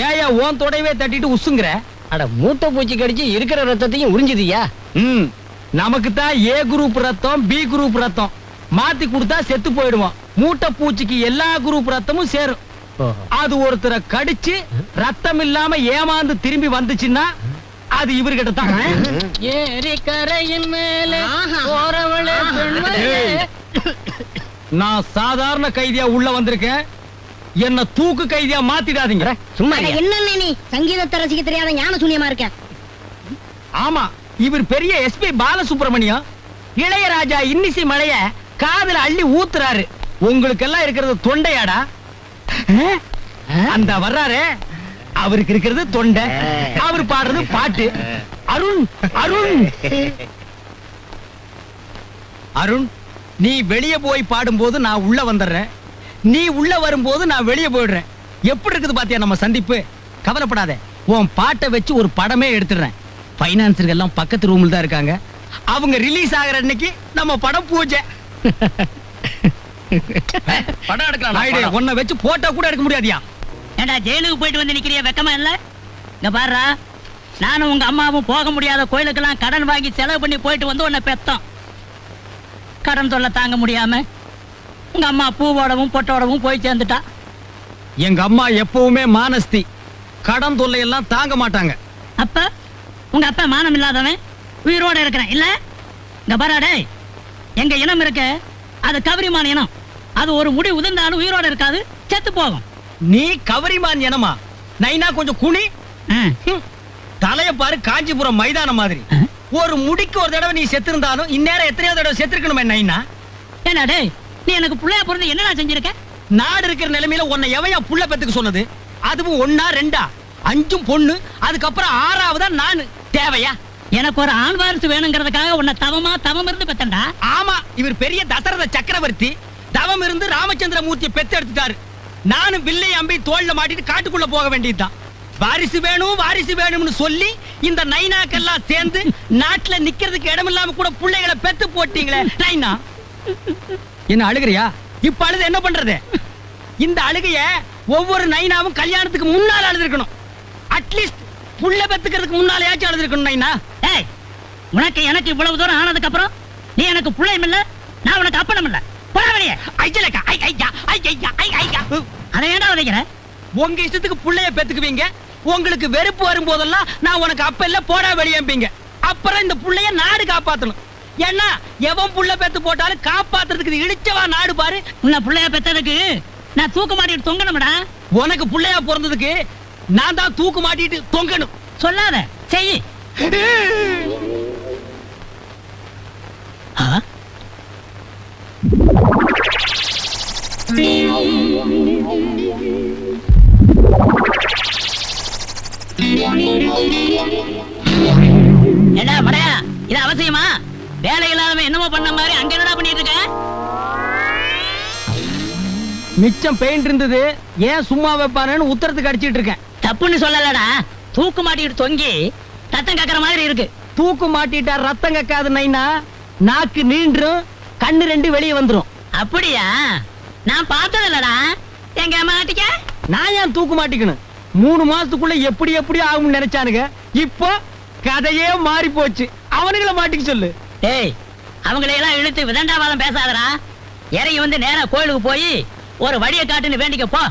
ஏயா ஓன் தொடையவே தட்டிட்டு உசுங்கிற? அட மூட்டை பூச்சி கடிச்சு இருக்கிற ரத்தத்தையும் உறிஞ்சுதியா? ம் நமக்கு தான் ஏ குரூப் ரத்தம் பி குரூப் ரத்தம். மாத்தி கொடுத்தா செத்து போயிடுவோம் மூட்டை பூச்சிக்கு எல்லா குரூப் ரத்தமும் சேரும். அது ஒருத்தரை கடிச்சு ரத்தம் இல்லாம ஏமாந்து திரும்பி வந்துச்சுன்னா அது இவர்கிட்ட தான். ஏரி கரையின் மேலே போறவளே. நான் சாதாரண கைதியா உள்ள வந்திருக்கேன். என்ன தூக்கு கைதியா மாத்திடாதீங்க. சும்மா. என்னண்ணே நீ? சங்கீதத்தை ரசிக்க தெரியாத ஞான சூன்யமா இருக்க? ஆமா இவர் பெரிய எஸ்பி பாலசுப்ரமணியம். இளையராஜா இன்னிசை மழைய காதுல அள்ளி ஊத்துறாரு. உங்களுக்கு எல்லாம் இருக்கிறது தொண்டையாடா? அந்த வர்றாரே அவருக்கு இருக்கிறது தொண்டை. அவர் பாடுறது பாட்டு. அருண் அருண். அருண் நீ வெளிய போய் பாடும்போது நான் உள்ள வந்துடுறேன். நீ உள்ள வரும்போது நான் வெளிய போயிடுறேன். எப்படி இருக்குது பாத்தியா நம்ம சந்திப்பு? கவலைப்படாத. உன் பாட்டை வச்சு ஒரு படமே எடுத்துடுறேன். பைனான்சர்கள் எல்லாம் பக்கத்து ரூம்ல தான் இருக்காங்க. அவங்க ரிலீஸ் ஆகுற அன்னைக்கு நம்ம படம் பூஜை. படம் எடுக்கலாம் உன்னை வச்சு போட்டோ கூட எடுக்க முடியாதியா? ஏண்டா ஜெயிலுக்கு போயிட்டு வந்து நிக்கிறிய வெக்கமா இல்ல? இங்க பாருடா நானும் உங்க அம்மாவும் போக முடியாத கோயிலுக்கெல்லாம் கடன் வாங்கி செலவு பண்ணி போயிட்டு வந்து உன்னை பெத்தோம். கடன் தொல்லை தாங்க முடியாம. உங்க அம்மா பூவோடவும் பொட்டோடவும் போய் சேர்ந்துட்டா. எங்க அம்மா எப்பவுமே மானஸ்தி. கடன் தொல்லை எல்லாம் தாங்க மாட்டாங்க. அப்ப உங்க அப்பா மானம் இல்லாதவன் உயிரோட இருக்கிறேன் இல்ல? இங்க பாரா டேய் எங்க இனம் இருக்க அது கவரிமான இனம். அது ஒரு முடி உதிர்ந்தாலும் உயிரோட இருக்காது செத்து போகும். நீ கவரிமான் எனமா நைனா கொஞ்சம் குனி. தலைய பாரு காஞ்சிபுரம் மைதானம் மாதிரி. ஒரு முடிக்கு ஒரு தடவை நீ செத்திருந்தாலும் இந்நேரம் எத்தனையோ தடவை செத்துருக்கணுமே நைனா? டேய் நீ எனக்கு புள்ளையா பிறந்து என்னடா செஞ்சிருக்க? நாடு இருக்கிற நிலைமையில உன்னை எவையா புள்ள பெத்துக்க சொன்னது? அதுவும் ஒன்னா ரெண்டா? அஞ்சும் பொண்ணு அதுக்கப்புறம் ஆறாவதா நானு. தேவையா? எனக்கு ஒரு ஆண் வாரிசு வேணுங்கிறதுக்காக உன்னை தவமா தவம் இருந்து பெத்தண்டா ஆமா இவர் பெரிய தசரத சக்கரவர்த்தி. தவம் இருந்து ராமச்சந்திர மூர்த்தியை பெத்து எடுத்துட்டாரு நானும் வில்லை அம்பி தோல்ல மாட்டிட்டு காட்டுக்குள்ள போக வேண்டியதுதான். வாரிசு வேணும் வாரிசு வேணும்னு சொல்லி இந்த நைனாக்கெல்லாம் சேர்ந்து நாட்டுல நிக்கிறதுக்கு இடம் இல்லாம கூட பிள்ளைகளை பெத்து போட்டீங்களே நைனா? என்ன அழுகுறியா? இப்ப அழுது என்ன பண்றது? இந்த அழுகைய ஒவ்வொரு நைனாவும் கல்யாணத்துக்கு முன்னால அழுதுருக்கணும். அட்லீஸ்ட் புள்ள பெத்துக்கிறதுக்கு முன்னாலேயாச்சும் அழுதுருக்கணும் நைனா. ஏய் உனக்கு எனக்கு இவ்வளவு தூரம் ஆனதுக்கு அப்புறம் நீ எனக்கு புள்ளையும் இல்ல நான் உனக்கு அப்பனும் இல்ல. போடா வெளியே. ஐயலக்கா ஐ ஐயா ஐ ஐயா ஐ ஐயா. அதை ஏன்டா உதைக்கிற உங்க இஷ்டத்துக்கு புள்ளைய பெத்துக்குவீங்க. உங்களுக்கு வெறுப்பு வரும்போதெல்லாம் நான் உனக்கு அப்ப இல்ல போடா வெளியம்பீங்க. அப்புறம் இந்த புள்ளைய நாடு காப்பாத்தணும். ஏன்னா எவன் புள்ள பெத்து போட்டாலும் காப்பாத்துறதுக்கு இழிச்சவா இடிச்சவா நாடு பாரு. உன்னை புள்ளைய பெத்ததுக்கு நான் தூக்க மாட்டிட்டு தொங்கணும்டா. உனக்கு புள்ளையா பிறந்ததுக்கு நான் தான் தூக்கு மாட்டிட்டு தொங்கணும். சொல்லாத. செய். என்ன மடையா? இது அவசியமா? வேலை இல்லாதவன் என்னமோ பண்ண மாதிரி அங்க என்னடா பண்ணிட்டு இருக்க? மிச்சம் பெயிண்ட் இருந்தது. ஏன் சும்மா வைப்பானேன்னு உத்தரத்துக்கு அடிச்சிட்டு இருக்கேன். தப்புன்னு சொல்லலடா. தூக்கு மாட்டிட்டு தொங்கி ரத்தம் கக்கற மாதிரி இருக்கு. தூக்கு மாட்டிட்டா ரத்தம் கக்காது நைனா. நாக்கு நீண்டும் கண்ணு ரெண்டு வெளியே வந்துரும். அப்படியா? நான் பார்த்தது இல்லடா. எங்க மாட்டிக்க நான் ஏன் தூக்கு மாட்டிக்கணும்? மூணு மாசத்துக்குள்ள எப்படி எப்படி ஆகும்னு நினைச்சானுங்க. இப்போ கதையே மாறி போச்சு அவனுங்களை மாட்டிக்க சொல்லு. ஏய் அவங்களை எல்லாம் இழுத்து விதண்டாவாதம் பேசாதடா. இறங்கி வந்து நேரா கோயிலுக்கு போய் ஒரு வழியை காட்டுன்னு வேண்டிக்க போ.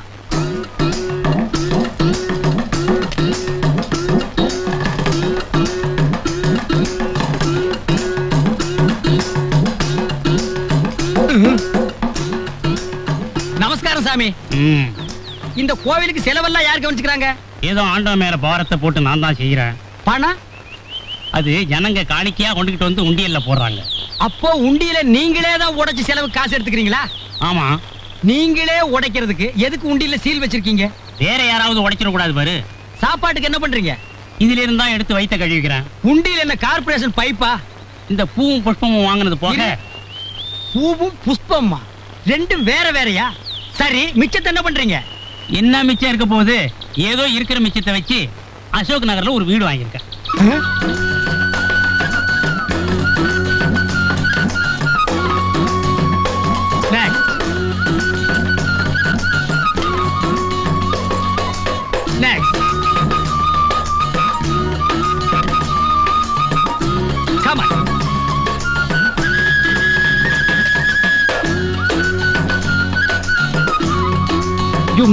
நமஸ்காரம் சாமி. ம். இந்த கோவிலுக்கு செலவெல்லாம் யார் கவனிச்சுக்கிறாங்க? ஏதோ ஆண்டவன் மேல பாரத்தை போட்டு நான் தான் செய்யறேன் பணம்? அது ஜனங்க காணிக்கையா கொண்டுகிட்டு வந்து உண்டியல்ல போடுறாங்க. அப்போ உண்டியில நீங்களே தான் உடைச்சு செலவு காசு எடுத்துக்கிறீங்களா? ஆமா. நீங்களே உடைக்கிறதுக்கு எதுக்கு உண்டியில சீல் வச்சிருக்கீங்க? வேற யாராவது உடைச்சிட கூடாது பாரு. சாப்பாட்டுக்கு என்ன பண்றீங்க? இதுல இருந்தா எடுத்து வைத்த கழுவிக்கிறேன் உண்டியில என்ன கார்ப்பரேஷன் பைப்பா? இந்த பூவும் புஷ்பமும் வாங்கினது போக. பூவும் புஷ்பம்மா. ரெண்டும் வேற வேறயா? சரி மிச்சத்தை என்ன பண்றீங்க? என்ன மிச்சம் இருக்க போகுது? ஏதோ இருக்கிற மிச்சத்தை வச்சு அசோக் நகர்ல ஒரு வீடு வாங்கியிருக்கேன்.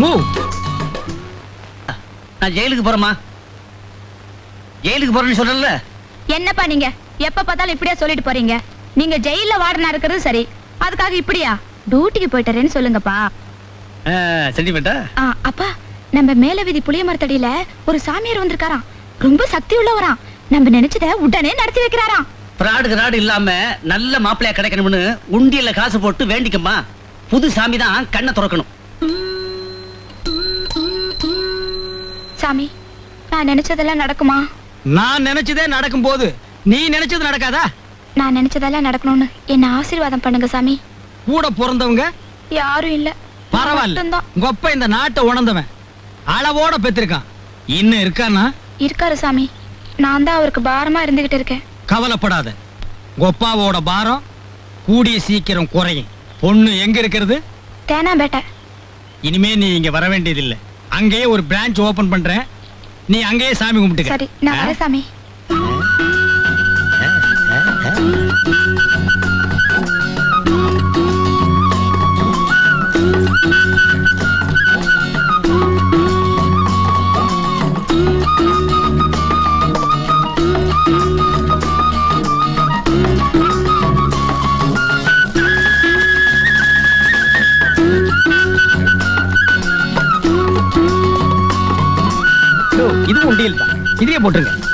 Move. நான் ஜெயிலுக்கு போறேமா ஜெயிலுக்கு போறேன்னு சொல்லல. என்னப்பா நீங்க? எப்ப பார்த்தாலும் இப்படியா சொல்லிட்டு போறீங்க. நீங்க ஜெயில வார்டனா இருக்கிறது சரி. அதுக்காக இப்படியா? டியூட்டிக்கு போயிட்டாரேன்னு சொல்லுங்கப்பா. சென்டிமெண்டா அப்பா நம்ம மேல வீதி புளிய மரத்தடியில ஒரு சாமியார் வந்திருக்காராம். ரொம்ப சக்தி உள்ளவராம் நம்ம நினைச்சத உடனே நடத்தி வைக்கிறாராம். பிராடு நாடு இல்லாம நல்ல மாப்பிள்ளையா கிடைக்கணும்னு உண்டியல்ல காசு போட்டு வேண்டிக்கம்மா. புது சாமி தான் கண்ணை திறக்கணும். சாமி நான் நினைச்சதெல்லாம் நடக்குமா? நான் நினைச்சதே நடக்கும் போது நீ நினைச்சது நடக்காதா? நான் நினைச்சதெல்லாம் நடக்கணும்னு என்ன ஆசீர்வாதம் பண்ணுங்க சாமி. கூட பிறந்தவங்க யாரும் இல்ல. பரவாயில்ல. கொப்ப இந்த நாட்டை உணர்ந்தவன். அளவோட பெற்றிருக்கான். இன்னும் இருக்கானா? இருக்காரு சாமி. நான் தான் அவருக்கு பாரமா இருந்துகிட்டு இருக்கேன். கவலைப்படாத. கொப்பாவோட பாரம் கூடிய சீக்கிரம் குறையும். பொண்ணு எங்க இருக்கிறது? தேனாம்பேட்டை. இனிமே நீ இங்க வர வேண்டியதில்லை. அங்கேயே ஒரு பிரான்ச் ஓபன் பண்றேன். நீ அங்கேயே சாமி கும்பிட்டுக்க. சரி நான் வரேன் சாமி. இது உண்டியல் தான். இதையே போட்டுருங்க.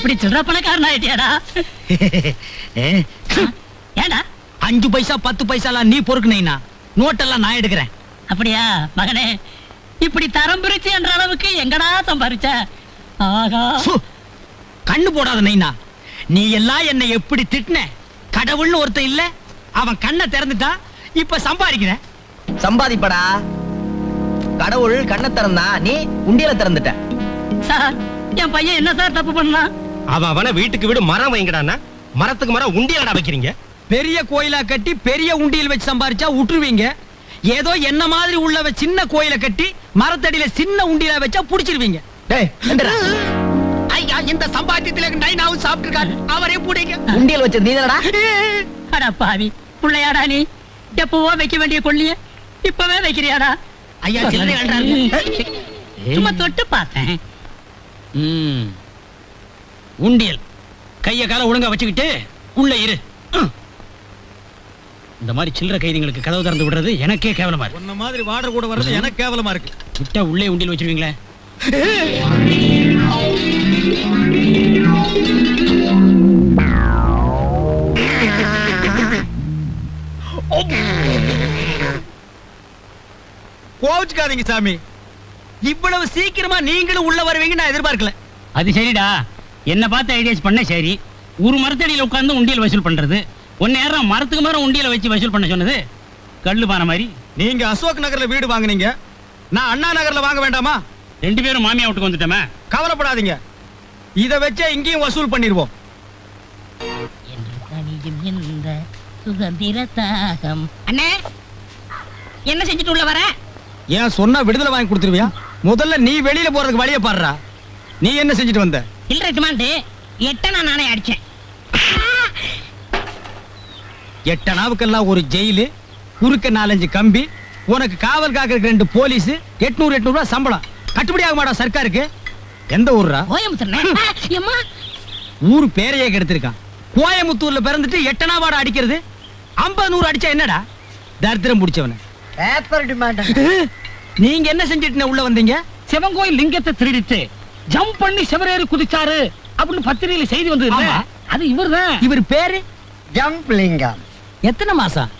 இப்படி சில்லற பணக்காரன் ஆயிட்டியாடா ஏடா அஞ்சு பைசா பத்து பைசாலாம் நீ பொறுக்குனீனா நோட்டெல்லாம் நான் எடுக்கிறேன். அப்படியா? மகனே இப்படி தரம் பிரிச்சு என்ற அளவுக்கு எங்கடா சம்பாரிச்ச? ஆகா. கண்ணு போடாத நைனா. நீ எல்லாம் என்னை எப்படி திட்டின? கடவுள்னு ஒருத்தன் இல்ல அவன் கண்ணை திறந்துட்டா இப்ப சம்பாதிக்கிற. சம்பாதிப்படா. கடவுள் கண்ணை திறந்தா நீ உண்டியல திறந்துட்ட. சார் என் பையன் என்ன சார் தப்பு பண்ணான்? அவன் அவன வீட்டுக்கு வீடு மரம் வைங்கடான்னா. மரத்துக்கு மரம் உண்டியலடா வைக்கிறீங்க. பெரிய கோயிலா கட்டி பெரிய உண்டியல் வச்சு சம்பாரிச்சா விட்டுருவீங்க ஏதோ என்ன மாதிரி உள்ளவ சின்ன கோயிலை கட்டி மரத்தடியில சின்ன உண்டியலா வச்சா புடிச்சிருவீங்க. ஐயா இந்த சம்பாத்தியத்துல நைனாவும் சாப்பிட்டுருக்காரு. அவரே பிடிங்க. உண்டியல் வச்சது நீதானடா. அடா பாவி புள்ளையாடா நீ. எப்பவோ வைக்க வேண்டிய கொள்ளிய இப்பவே வைக்கிறியாடா. ஐயா சில்லறை. சும்மா தொட்டு பார்த்தேன். ம். உண்டியல். கைய கால ஒழுங்கா வச்சுக்கிட்டு உள்ள இரு. இந்த மாதிரி சில்லற கைதிங்களுக்கு கதவு திறந்து விடுறது எனக்கே கேவலமா இருக்கு. உன்ன மாதிரி வாடர் கூட வர்றது எனக்கு கேவலமா இருக்கு. விட்டா உள்ளே உண்டியல் வச்சிருவீங்களே? கோவிச்சுக்காதீங்க சாமி. இவ்வளவு சீக்கிரமா நீங்களும் உள்ள வருவீங்க நான் எதிர்பார்க்கல. அது சரிடா. என்ன பார்த்து ஐடியாஸ் பண்ண சரி ஒரு மரத்தடியில உட்கார்ந்து உண்டியல் வசூல் பண்றது. ஒன்னு நேரம் மரத்துக்கு மரம் உண்டியல வச்சு வசூல் பண்ண சொன்னது? கல்லு பான மாதிரி. நீங்க அசோக் நகர்ல வீடு வாங்குனீங்க. நான் அண்ணா நகர்ல வாங்க வேண்டாமா? ரெண்டு பேரும் மாமியா வீட்டுக்கு வந்துட்டோமே. கவலைப்படாதீங்க. இத வச்சே இங்கேயும் வசூல் பண்ணிடுவோம். என்று தனியும் இந்த சுதந்திர தாகம் அண்ணே என்ன செஞ்சுட்டு உள்ள வர? ஏன் சொன்னா விடுதலை வாங்கி கொடுத்துருவியா? முதல்ல நீ வெளியில போறதுக்கு வழிய பாடுறா நீ என்ன செஞ்சுட்டு வந்த? சில்லறை டிமாண்டு எட்டனா நானே அடிச்சேன். எட்டனாவுக்கெல்லாம் ஒரு ஜெயிலு குறுக்க நாலஞ்சு கம்பி உனக்கு காவல் காக்கிறதுக்கு ரெண்டு போலீஸ் எட்நூறு எட்நூறு சம்பளம். கட்டுப்படி ஆக மாட்டா சர்க்காருக்கு? எந்த ஊர்ரா? ஊரு பேரையே கெடுத்திருக்கான். கோயமுத்தூர்ல பிறந்துட்டு எட்டனாவாட அடிக்கிறது? ஐம்பது நூறு அடிச்சா என்னடா? தரித்திரம் பிடிச்சவன. பேப்பர் டிமாண்ட் நீங்க என்ன செஞ்சுட்டு உள்ள வந்தீங்க? சிவங்கோயில் லிங்கத்தை திருடிட்டு ஜம்ப் பண்ணி சிவரேறி குதிச்சாரு அப்படின்னு பத்திரிகையில செய்தி வந்தது இல்ல? ஆமா. அது இவர்தான். இவர் பேரு ஜம்ப் லிங்கம். எத்தனை மாசம்?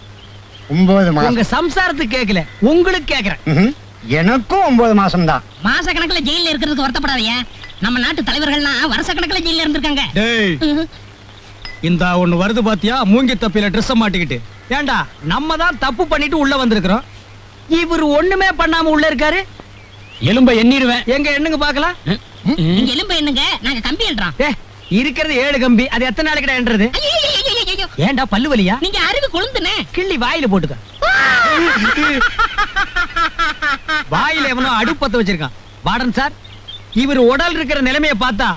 ஒன்பது மாசம். உங்க சம்சாரத்துக்கு கேக்கல. உங்களுக்கு கேக்குறேன். ம்ஹும். எனக்கும் ஒன்பது மாசம் தான் மாச கணக்குல ஜெயில இருக்கிறதுக்கு வருத்தப்படாதீங்க. நம்ம நாட்டு தலைவர்கள்லாம் வருஷ கணக்குல ஜெயில இருந்திருக்காங்க. டேய். இந்த ஒண்ணு வருது பாத்தியா? மூங்கி தப்பில Dress மாட்டிக்கிட்டு. ஏண்டா நம்ம தான் தப்பு பண்ணிட்டு உள்ள வந்திருக்கிறோம். இவர் ஒண்ணுமே பண்ணாம உள்ள இருக்காரு. எலும்ப எண்ணிடுவேன். எங்க எண்ணுங்க பாக்கலாம் நீங்க எலும்பு என்னங்க? நாங்க கம்பி எழுறோம் ஏ இருக்கிறது ஏழு கம்பி அது எத்தனை நாளைக்கு என்றது ஏண்டா பல்லு வலியா? நீங்க அறிவு கொழுந்துனே கிள்ளி வாயில போட்டுக்க. வாயில எவனோ அடுப்பத்த வச்சிருக்கான். வார்டன் சார் இவர் உடல் இருக்கிற நிலைமைய பார்த்தா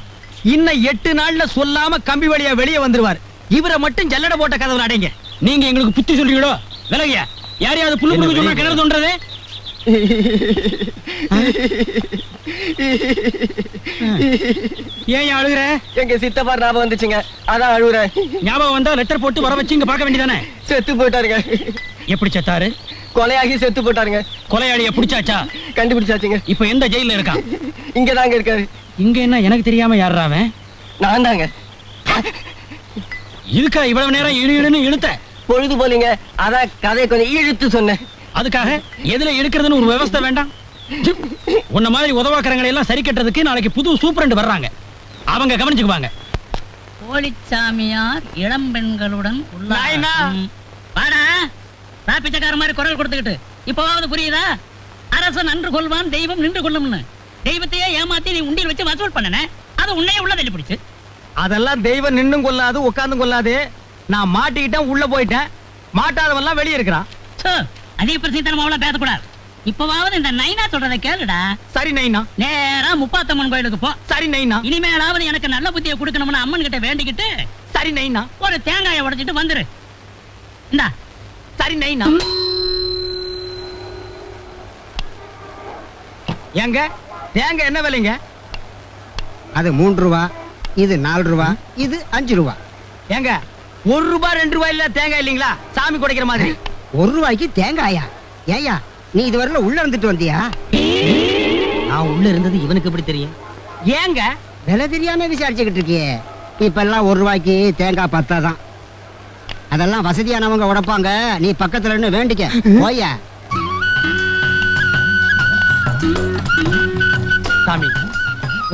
இன்னும் எட்டு நாள்ல சொல்லாம கம்பி வழியா வெளியே வந்துருவார். இவரை மட்டும் ஜல்லடை போட்ட கதவுல அடைங்க. நீங்க எங்களுக்கு புத்தி சொல்றீங்களோ விலகிய யாரையாவது புல்லு சொன்னா கிணறு தோன்றது? ஏன் அழுகுற? எங்க சித்தப்பா ஞாபகம் வந்துச்சுங்க. அதான் அழுகுறேன் ஞாபகம் வந்தா லெட்டர் போட்டு வர வச்சு இங்க பார்க்க வேண்டியதானே? செத்து போயிட்டாருங்க. எப்படி செத்தாரு? கொலையாகி செத்து போயிட்டாருங்க. கொலையாளிய பிடிச்சாச்சா? கண்டுபிடிச்சாச்சுங்க. இப்ப எந்த ஜெயில இருக்கான்? இங்க தாங்க இருக்காரு. இங்க என்ன எனக்கு தெரியாம யாரா அவன்? நான் தாங்க இதுக்கா இவ்வளவு நேரம் இழு இழுன்னு இழுத்த? பொழுது போலீங்க அதான் கதையை கொஞ்சம் இழுத்து சொன்னேன். அதுக்காக எதுல எடுக்கிறதுன்னு ஒரு விவஸ்தை வேண்டாம். உன்ன மாதிரி உதவாக்கறங்களை எல்லாம் சரி கட்டுறதுக்கு நாளைக்கு புது சூப்பரண்ட் வர்றாங்க. அவங்க கவனிச்சுக்குவாங்க. போலிச்சாமியார் இளம் பெண்களுடன். வாடா. பிச்சைக்கார மாதிரி குரல் கொடுத்துக்கிட்டு. இப்பவாவது புரியுதா? அரசன் நன்று கொள்வான் தெய்வம் நின்று கொள்ளும்னு. தெய்வத்தையே ஏமாத்தி நீ உண்டியல் வச்சு வசூல் பண்ணன. அது உன்னையே உள்ள தள்ளி பிடிச்சு அதெல்லாம் தெய்வம் நின்னும் கொள்ளாது உட்கார்ந்தும் கொள்ளாது. நான் மாட்டிக்கிட்டேன் உள்ள போயிட்டேன். மாட்டாதவன்லாம் வெளியே இருக்கிறான். அதிக பிரசித்தனம் அவ்வளவு பேசக்கூடாது. இப்பவாவது இந்த நைனா சொல்றதை கேளுடா. சரி நைனா. நேரா முப்பாத்தம்மன் கோயிலுக்கு போ. சரி நைனா. இனிமேலாவது எனக்கு நல்ல புத்தியை கொடுக்கணும்னு அம்மன் கிட்ட வேண்டிக்கிட்டு சரி நைனா. ஒரு தேங்காயை உடைச்சிட்டு வந்துரு. இந்தா. சரி நைனா. ஏங்க தேங்க என்ன விலைங்க? அது மூன்று ரூபா இது நாலு ரூபா இது அஞ்சு ரூபா. ஏங்க ஒரு ரூபாய் ரெண்டு ரூபாய் இல்ல தேங்காய் இல்லீங்களா? சாமி குடைக்கிற மாதிரி. ஒரு ரூபாய்க்கு தேங்காயா? ஏயா நீ இதுவரையில உள்ள இருந்துட்டு வந்தியா? நான் உள்ள இருந்தது இவனுக்கு எப்படி தெரியும்? ஏங்க விலை தெரியாம விசாரிச்சுக்கிட்டு இருக்கியே. இப்ப எல்லாம் ஒரு ரூபாய்க்கு தேங்காய் பத்தாதான். அதெல்லாம் வசதியானவங்க உடைப்பாங்க. நீ பக்கத்துல இருந்து வேண்டிக்க. போயா சாமி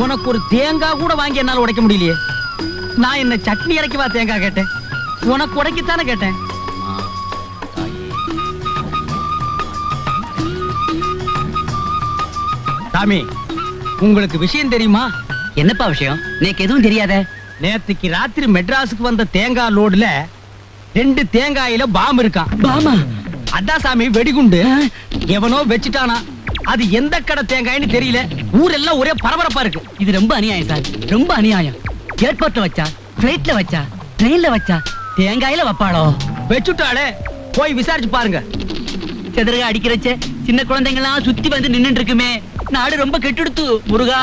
உனக்கு ஒரு தேங்காய் கூட வாங்கி என்னால உடைக்க முடியலையே. நான் என்ன சட்னி இறக்கிவா தேங்காய் கேட்டேன்? உனக்கு உடைக்கத்தானே கேட்டேன்? சாமி உங்களுக்கு விஷயம் தெரியுமா? என்னப்பா விஷயம்? எனக்கு எதுவும் தெரியாத. நேத்துக்கு ராத்திரி மெட்ராஸுக்கு வந்த தேங்காய் லோடுல ரெண்டு தேங்காயில பாம் இருக்கான் பாமா? அதான் சாமி வெடிகுண்டு. எவனோ வச்சுட்டானா? அது எந்த கடை தேங்காய்னு தெரியல. ஊரெல்லாம் ஒரே பரபரப்பா இருக்கு. இது ரொம்ப அநியாயம் சார். ரொம்ப அநியாயம். ஏர்போர்ட்ல வச்சா பிளைட்ல வச்சா ட்ரெயின்ல வச்சா தேங்காயில வைப்பாளோ? வச்சுட்டாளே போய் விசாரிச்சு பாருங்க. செதறக அடிக்கிறச்ச. சின்ன குழந்தைங்கலாம் சுத்தி வந்து நின்னுட்டு இருக்குமே. நாடு ரொம்ப கெட்டுடுத்து முருகா.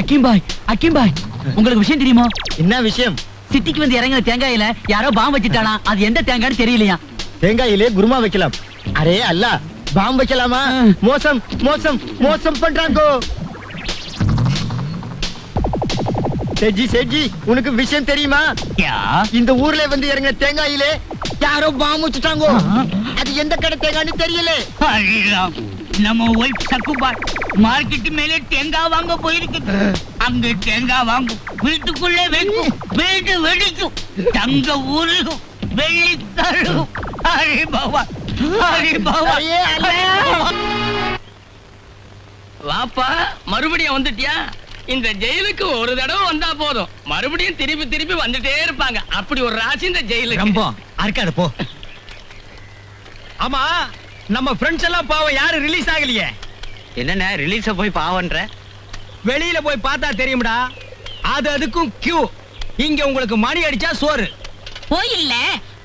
அக்கீம் பாய் அக்கீம் பாய் உங்களுக்கு விஷயம் தெரியுமா? என்ன விஷயம்? சிட்டிக்கு வந்து இறங்கின தேங்காயில யாரோ பாம் வச்சுட்டாலாம் அது எந்த தேங்காய்னு தெரியலையா? தேங்காயிலே குருமா வைக்கலாம். அரே அல்ல பாம்பு வைக்கலாமா? மோசம் மோசம் மோசம் பண்றாங்கோ. செஜி செஜி உனக்கு விஷயம் தெரியுமா? இந்த ஊர்ல வந்து இறங்கின தேங்காயிலே யாரோ பாம்பு வச்சுட்டாங்கோ. அது எந்த கடை தேங்காய்னு தெரியல. நம்ம ஒய்ஃப் சக்குபார் மார்க்கெட் மேலே தேங்காய் வாங்க போயிருக்கு. அங்க தேங்காய் வாங்கும். வீட்டுக்குள்ளே வைக்கும். வீடு வெடிக்கும். தங்க ஊருகும் வெள்ளி ஹரி பாபா. ஹரி பாபா. வாப்பா மறுபடியும் வந்துட்டியா? இந்த ஜெயிலுக்கு ஒரு தடவை வந்தா போதும். மறுபடியும் திருப்பி திருப்பி வந்துட்டே இருப்பாங்க. அப்படி ஒரு ராசி இந்த ஜெயிலுக்கு. ரொம்ப அறுக்காது போ. ஆமா நம்ம ஃப்ரெண்ட்ஸ் எல்லாம் பாவம் யாரு ரிலீஸ் ஆகலையே. என்னென்ன ரிலீஸ போய் பாவன்ற வெளியில போய் பார்த்தா தெரியும்டா. அது அதுக்கும் கியூ இங்க உங்களுக்கு மணி அடிச்சா சோறு. கோயில்ல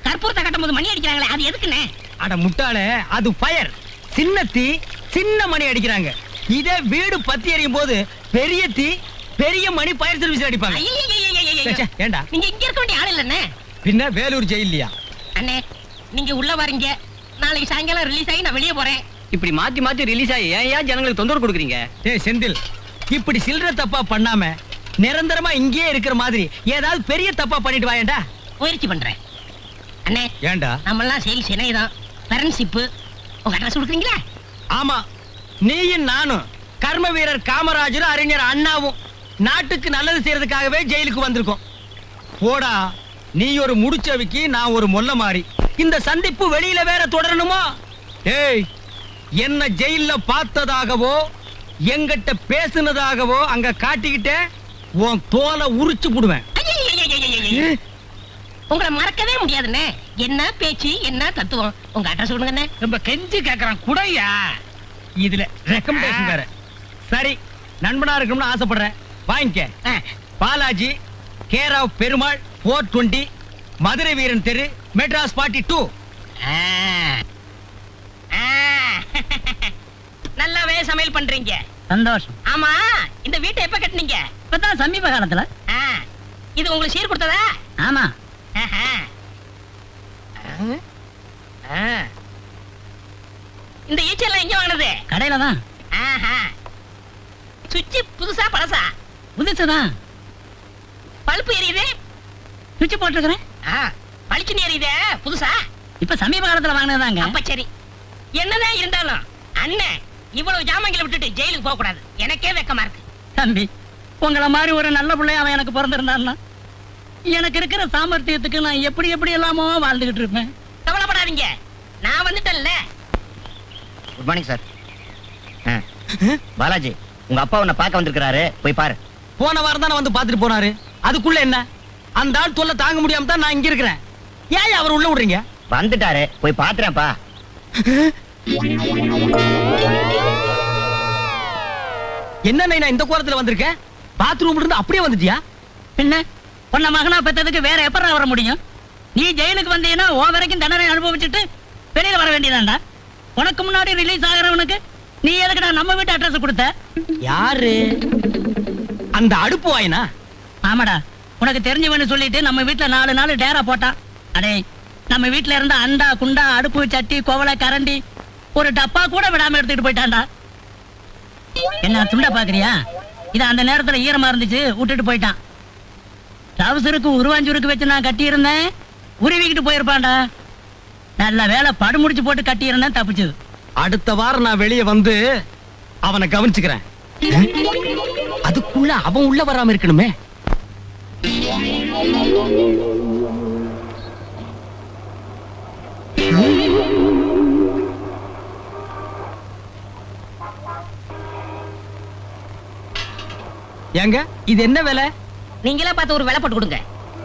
கற்பூரத்தை கட்டும் போது மணி அடிக்கிறாங்களே அது எதுக்குண்ணே? அட முட்டாளே அது ஃபயர் சின்ன தீ சின்ன மணி அடிக்கிறாங்க. இதே வீடு பத்தி எரியும் போது பெரிய தீ பெரிய மணி ஃபயர் சர்வீஸ் அடிப்பாங்க. ச்சே, ஏண்டா நாளைக்கு சாயங்காலம் ரிலீஸ் ஆகி நான் வெளியே போறேன். இப்படி மாத்தி மாத்தி ரிலீஸ் ஆகி ஏன் ஏன் ஜனங்களுக்கு தொந்தரவு கொடுக்குறீங்க? டேய் செந்தில் இப்படி சில்லற தப்பா பண்ணாம நிரந்தரமா இங்கேயே இருக்கிற மாதிரி ஏதாவது பெரிய தப்பா பண்ணிட்டு வாயேண்டா முயற்சி பண்றேன். அண்ணே ஏன்டா நம்மெல்லாம் சேல்ஸ் இணையதான் ஃப்ரெண்ட்ஷிப்பு உங்க அட்ரஸ் கொடுக்குறீங்களா? ஆமா. நீயும் நானும் கர்ம வீரர் காமராஜரும் அறிஞர் அண்ணாவும் நாட்டுக்கு நல்லது செய்யறதுக்காகவே ஜெயிலுக்கு வந்திருக்கோம். போடா நீ ஒரு முடிச்சவிக்கு நான் ஒரு மொல்ல மாறி. இந்த சந்திப்பு வெளியில வேற தொடரணுமா ஏய் என்ன ஜெயில்ல பார்த்ததாகவோ எங்கிட்ட பேசுனதாகவோ அங்க காட்டிக்கிட்டே உன் தோலை உரிச்சு புடுவேன். உங்களை மறக்கவே முடியாதுண்ணே என்ன பேச்சு என்ன தத்துவம் உங்க அட்ரஸ் கொடுங்கண்ணே ரொம்ப கெஞ்சி கேக்குறான் குடையா இதுல ரெக்கமெண்டேஷன் வேற சரி நண்பனா இருக்கணும்னு ஆசைப்படுறேன் வாங்கிக்க Balaji care of Perumal four twenty Madurai Veeran தெரு மெட்ராஸ் பார்ட்டி டூ. நல்லாவே சமையல் பண்றீங்க. சந்தோஷம். ஆமா இந்த வீட்டை எப்ப கட்டுனீங்க? இப்பதான் சமீப காலத்துல. இது உங்களுக்கு சீர் கொடுத்ததா? ஆமா. ஆஹா. ஆ. இந்த ஈச்செல்லாம் எங்க வாங்கினது? கடையில தான் ஆஹா. சுவிட்ச் புதுசா பழசா? புதுசுதான். பல்பு எரியுது? சுவிட்ச் போட்டிருக்கிறேன். ஆ, பளிச்சுன்னு எரியுதே புதுசா? இப்ப சமீப காலத்துல வாங்கினதாங்க. அப்ப சரி. என்னதான் இருந்தாலும் அண்ணன் இவ்வளவு ஜாமங்களை விட்டுட்டு ஜெயிலுக்கு போக கூடாது. எனக்கே வெக்கமா இருக்கு. தம்பி உங்கள மாதிரி ஒரு நல்ல பிள்ளை அவன் எனக்கு பிறந்திருந்தான்னா எனக்கு இருக்கிற சாமர்த்தியத்துக்கு நான் எப்படி எப்படி எல்லாமோ வாழ்ந்துகிட்டு இருப்பேன். கவலைப்படாதீங்க. நான் வந்துட்டேன்ல. குட் மார்னிங் சார் பாலாஜி உங்க அப்பா உன்னை பார்க்க வந்திருக்கிறாரு. போய் பாரு. போன வாரம் தானே வந்து பார்த்துட்டு போனாரு. அதுக்குள்ள என்ன? அந்த ஆள் தொல்லை தாங்க முடியாம தான் நான் இங்க இருக்கிறேன். ஏன் அவர் உள்ள விடுறீங்க? வந்துட்டாரு. போய் பாத்துறேன்ப்பா. என்ன நான் இந்த கோலத்துல வந்திருக்கேன் பாத்ரூம்ல இருந்து அப்படியே வந்துட்டியா? என்ன உன்னை மகனா பெத்ததுக்கு வேற எப்படா வர முடியும்? நீ ஜெயிலுக்கு வந்தீங்கன்னா ஓ வரைக்கும் தண்டனை அனுபவிச்சுட்டு வெளியில வர வேண்டியதாண்டா உனக்கு முன்னாடி ரிலீஸ் ஆகிறவனுக்கு நீ எதுக்குடா நம்ம வீட்டு அட்ரஸ் கொடுத்த? யாரு? அந்த அடுப்பு வாயினா? ஆமாடா. உனக்கு தெரிஞ்சவன்னு சொல்லிட்டு நம்ம வீட்டுல நாலு நாள் டேரா போட்டான். அடே நம்ம வீட்டுல இருந்த அண்டா குண்டா அடுப்பு சட்டி கோவலை கரண்டி ஒரு டப்பா கூட விடாம எடுத்துட்டு போயிட்டான்டா. என்ன துண்டா பாக்குறியா இது அந்த நேரத்துல ஈரமா இருந்துச்சு விட்டுட்டு போயிட்டான். டவுசருக்கு உருவாஞ்சூருக்கு வச்சு நான் கட்டி இருந்தேன் உருவிக்கிட்டு போயிருப்பான்டா. நல்ல வேலை படு முடிச்சு போட்டு கட்டி இருந்தேன் தப்பிச்சது. அடுத்த வாரம் நான் வெளியே வந்து அவனை கவனிச்சுக்கிறேன். அதுக்குள்ள அவன் உள்ள வராம இருக்கணுமே. ஏங்க இது என்ன விலை? நீங்களே பார்த்து ஒரு விலை போட்டு கொடுங்க.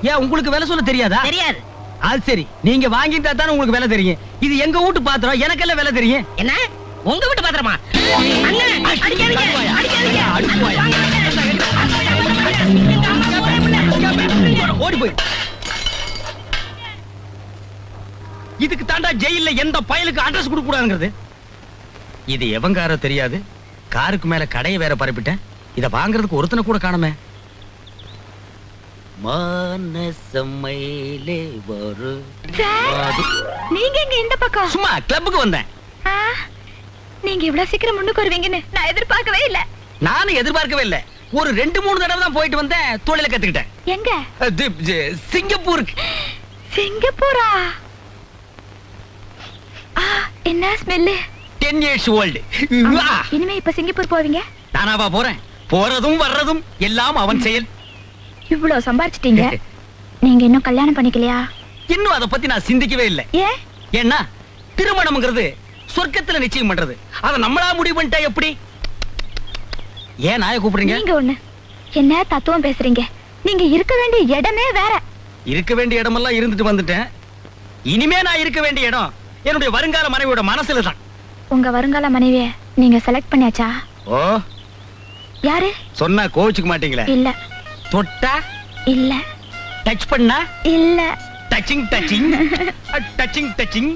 ஏன் உங்களுக்கு விலை சொல்ல தெரியாதா? தெரியாது. அது சரி நீங்க வாங்கிட்டா தானே உங்களுக்கு விலை தெரியும். இது எங்க வீட்டு பாத்திரம்? எனக்கெல்லாம் விலை தெரியும். என்ன? உங்க வீட்டு பாத்திரமா? ஓடி போய். இதுக்கு தாண்டா ஜெயில்ல எந்த பயலுக்கு அட்ரஸ் கொடுக்க கூடாதுங்கிறது? இது எவங்காரோ தெரியாது. காருக்கு மேல கடையை வேற பரப்பிட்டேன். இத வாங்குறதுக்கு ஒருத்தனை கூட காணுமே. மானசமையிலே நீங்க இங்க இந்த பக்கம்? சும்மா கிளப்புக்கு வந்தேன். ஆ, நீங்க இவ்வளவு சீக்கிரம் முன்னுக்கு வருவீங்கன்னு நான் எதிர்பார்க்கவே இல்ல. நானும் எதிர்பார்க்கவே இல்லை. ஒரு ரெண்டு மூணு தடவை தான் போயிட்டு வந்தேன். தொழில கத்துக்கிட்டேன். எங்க? சிங்கப்பூருக்கு. சிங்கப்பூரா? ஆ, என்ன ஸ்மெல்லு டென் இயர்ஸ் ஓல்டு. இனிமே இப்ப சிங்கப்பூர் போவீங்க? நானாவா போறேன்? போறதும் வர்றதும் எல்லாம் அவன் செயல். இவ்வளவு சம்பாரிச்சிட்டீங்க. நீங்க இன்னும் கல்யாணம் பண்ணிக்கலையா? இன்னும் அதை பத்தி நான் சிந்திக்கவே இல்லை. ஏன் ஏன்னா திருமணம்ங்கிறது சொர்க்கத்துல நிச்சயம் பண்றது. அதை நம்மளா முடிவு பண்ணிட்டா எப்படி? ஏன் நாய கூப்பிடுறீங்க? நீங்க ஒண்ணு. என்ன தத்துவம் பேசுறீங்க? நீங்க இருக்க வேண்டிய இடமே வேற. இருக்க வேண்டிய இடமெல்லாம் இருந்துட்டு வந்துட்டேன். இனிமே நான் இருக்க வேண்டிய இடம் என்னுடைய வருங்கால மனைவியோட மனசுல தான் உங்க வருங்கால மனைவிய நீங்க செலக்ட் பண்ணியாச்சா? ஓ யாரு? சொன்னா கோவிச்சுக்க மாட்டீங்களே? இல்ல. தொட்டா? இல்ல. டச் பண்ணா? இல்ல. டச்சிங் டச்சிங் டச்சிங் டச்சிங்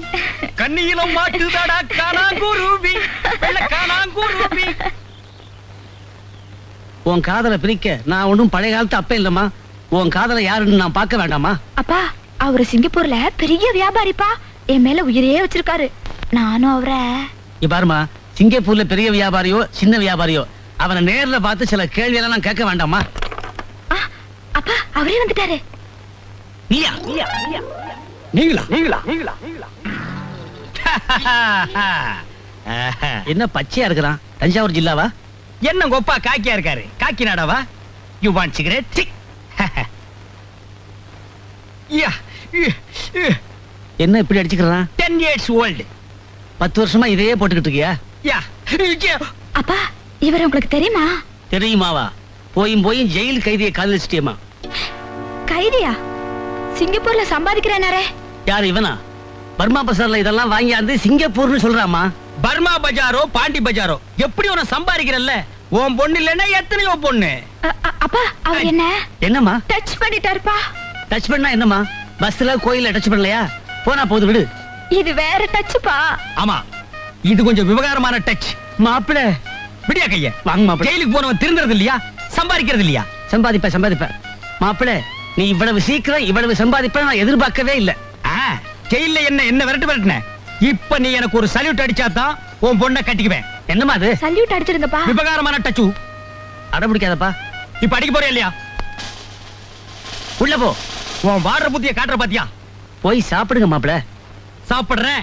கண்ணியிலும் மாட்டுதாடா காணாங்குருவி. காணாங்குருவி. உன் காதலை பிரிக்க நான் ஒன்றும் பழைய காலத்து அப்ப இல்லம்மா. உன் காதலை யாருன்னு நான் பார்க்க வேண்டாமா? அப்பா அவரு சிங்கப்பூர்ல பெரிய வியாபாரிப்பா. என் மேல உயிரே வச்சிருக்காரு. நானும் அவரை. இங்க பாருமா சிங்கப்பூர்ல பெரிய வியாபாரியோ சின்ன வியாபாரியோ அவனை நேர்ல பார்த்து சில கேள்வி எல்லாம் கேட்க வேண்டாமா? அப்பா அவரே வந்துட்டாரு. நீயா? நீயா நீங்களா? நீங்களா நீங்களா என்ன பச்சையா இருக்கிறான்? தஞ்சாவூர் ஜில்லாவா? என்ன கொப்பா காக்கியா இருக்காரு? காக்கி நாடாவா? யூ வாண்ட் சிகரெட் யா என்ன இப்படி அடிச்சுக்கிறான்? டென் இயர்ஸ் ஓல்டு பத்து வருஷமா இதையே போட்டுக்கிட்டு இருக்கியா? யா. அப்பா இவர் உங்களுக்கு தெரியுமா? தெரியுமாவா போயும் போயும் ஜெயில் கைதியை காதலிச்சிட்டியம்மா. கைதியா? சிங்கப்பூர்ல சம்பாதிக்கிறேனாரே. யார் இவனா? பர்மா பசார்ல இதெல்லாம் வாங்கியாந்து சிங்கப்பூர்னு சொல்றாமா பர்மா பஜாரோ பாண்டி பஜாரோ எப்படி உன சம்பாதிக்கிறல்ல? உன் பொண்ணு இல்லைன்னா எத்தனையோ பொண்ணு? அப்பா அவர் என்ன? என்னம்மா? டச் பண்ணிட்டாருப்பா. டச் பண்ணா என்னம்மா? பஸ்ல கோயில்ல டச் பண்ணலையா? போனா போது விடு. இது வேற டச்சுப்பா ஆமா. இது கொஞ்சம் விவகாரமான டச் மாப்பிள விடியா கைய. வாங்க மாப்பிள ஜெயிலுக்கு போனவன் திருந்துறது இல்லையா? சம்பாதிக்கிறது இல்லையா? சம்பாதிப்ப சம்பாதிப்ப. மாப்பிள நீ இவ்வளவு சீக்கிரம் இவ்வளவு சம்பாதிப்ப நான் எதிர்பார்க்கவே இல்ல. ஆ, ஜெயில்ல என்ன என்ன விரட்டு விரட்டுன? இப்ப நீ எனக்கு ஒரு சல்யூட் அடிச்சாதான் உன் பொண்ணை கட்டிக்குவேன். என்னம்மா அது? சல்யூட் அடிச்சிருங்கப்பா. விவகாரமான டச்சு. அடம்பிடிக்காதப்பா இப்ப அடிக்க போறியா இல்லையா? உள்ள போ. உன் வாடுற புத்திய காட்டுற பாத்தியா? போய் சாப்பிடுங்க மாப்பிள சாப்பிடுறேன்.